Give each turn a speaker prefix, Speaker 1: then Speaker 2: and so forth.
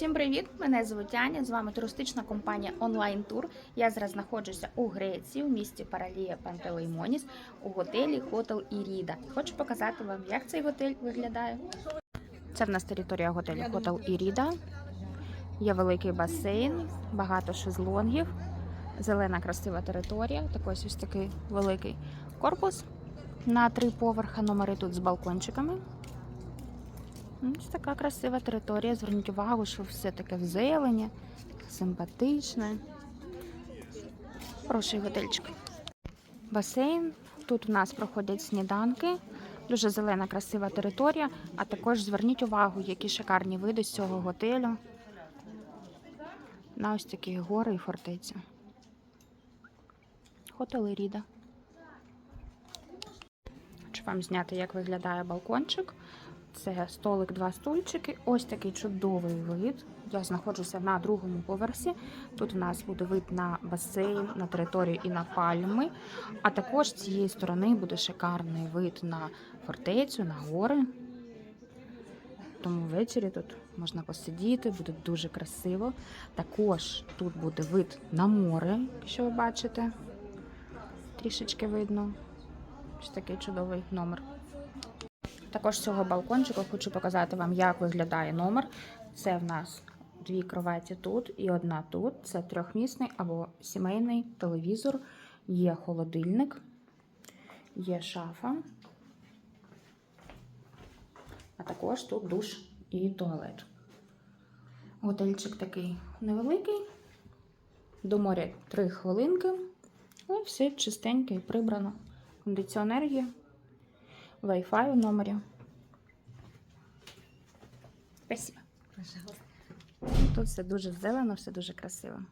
Speaker 1: Всім привіт! Мене звуть Аня. З вами туристична компанія Онлайн Тур. Я зараз знаходжуся у Греції, у місті Паралія Пантелеймоніс, у готелі Хотел Іріда. Хочу показати вам, як цей готель виглядає. Це в нас територія готелю Хотел Іріда. Є великий басейн, багато шезлонгів, зелена красива територія. Такий ось такий великий корпус на три поверха. Номери тут з балкончиками. Ось така красива територія. Зверніть увагу, що все таке в зелені, симпатичне. Хороший готельчик. Басейн. Тут у нас проходять сніданки. Дуже зелена, красива територія. А також зверніть увагу, які шикарні види з цього готелю. На ось такі гори і фортеця. Хотел Ріда. Хочу вам зняти, як виглядає балкончик. Це столик, два стульчики. Ось такий чудовий вид. Я знаходжуся на другому поверсі. Тут у нас буде вид на басейн, на територію і на пальми. А також з цієї сторони буде шикарний вид на фортецю, на гори. Тому ввечері тут можна посидіти, буде дуже красиво. Також тут буде вид на море, якщо ви бачите. Трішечки видно. Ось такий чудовий номер. Також з цього балкончику хочу показати вам, як виглядає номер. Це в нас дві кроваті тут і одна тут. Це трьохмісний або сімейний телевізор, є холодильник, є шафа, а також тут душ і туалет. Готельчик такий невеликий. До моря 3 хвилинки. Але все чистеньке і прибрано. Кондиціонер є. Wi-Fi у номері. Спасибо.
Speaker 2: Пожалуйста.
Speaker 1: Тут все дуже зелено, все дуже красиво.